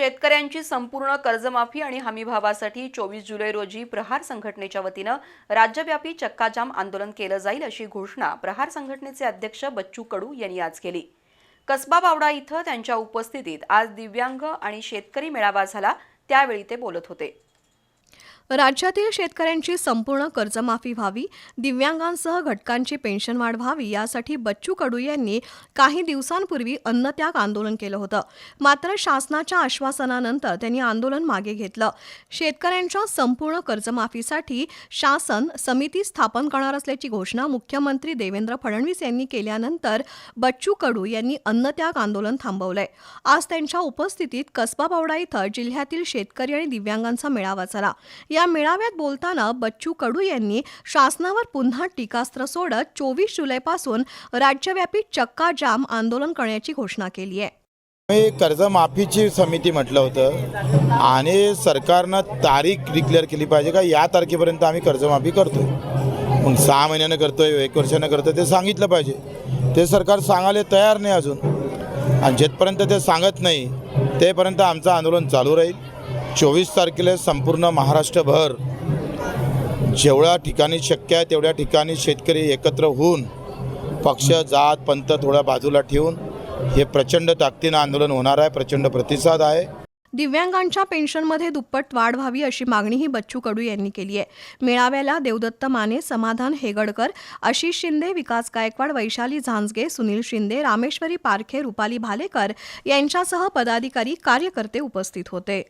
शेतकऱ्यांची संपूर्ण कर्जमाफी आणि हमीभावासाठी चोवीस जुलै रोजी प्रहार संघटनेच्या वतीनं राज्यव्यापी चक्काजाम आंदोलन केलं जाईल अशी घोषणा प्रहार संघटनेचे अध्यक्ष बच्चू कडू यांनी आज केली. कसबा बावडा इथं त्यांच्या उपस्थितीत आज दिव्यांग आणि शेतकरी मेळावा झाला त्यावेळी ते बोलत होते. राज्यातील शेतकऱ्यांची संपूर्ण कर्जमाफी व्हावी दिव्यांगांसह घटकांची पेन्शन वाढ व्हावी यासाठी बच्चू कडू यांनी काही दिवसांपूर्वी अन्नत्याग आंदोलन केलं होतं. मात्र शासनाच्या आश्वासनानंतर त्यांनी आंदोलन मागे घेतलं. शेतकऱ्यांच्या संपूर्ण कर्जमाफीसाठी शासन समिती स्थापन करणार असल्याची घोषणा मुख्यमंत्री देवेंद्र फडणवीस यांनी केल्यानंतर बच्चू कडू यांनी अन्नत्याग आंदोलन थांबवलंय. आज त्यांच्या उपस्थितीत कसबा बावडा इथं जिल्ह्यातील शेतकरी आणि दिव्यांगांचा मेळावा झाला. या मेळाव्यात बोलताना बच्चू कडू यांनी शासनावर पुन्हा टीकास्त्र सोडत चोवीस जुलैपासून राज्यव्यापी चक्का जाम आंदोलन करण्याची घोषणा केली आहे. मी कर्जमाफीची समिती म्हटलं होतं आणि सरकारनं तारीख डिक्लेअर केली पाहिजे का? या तारखेपर्यंत आम्ही कर्जमाफी करतो मग सहा महिन्यानं करतोय एक वर्षानं करतोय ते सांगितलं पाहिजे. ते सरकार सांगायला तयार नाही अजून. आणि जेथपर्यंत ते सांगत नाही तेपर्यंत आमचं आंदोलन चालू राहील. चोवीस तारखेला संपूर्ण महाराष्ट्रभर जेवढ्या ठिकाणी शक्य आहे तेवढ्या ठिकाणी शेतकरी एकत्र होऊन पक्ष जात पंथ थोड्या बाजूला ठेवून हे प्रचंड ताकदीनं आंदोलन होणार आहे प्रचंड प्रतिसाद आहे. दिव्यांगांच्या पेन्शनमध्ये दुप्पट वाढ व्हावी अशी मागणीही बच्चू कडू यांनी केली आहे. मेळाव्याला देवदत्त माने समाधान हेगडकर आशिष शिंदे विकास गायकवाड वैशाली झांजगे सुनील शिंदे रामेश्वरी पारखे रुपाली भालेकर यांच्यासह पदाधिकारी कार्यकर्ते उपस्थित होते.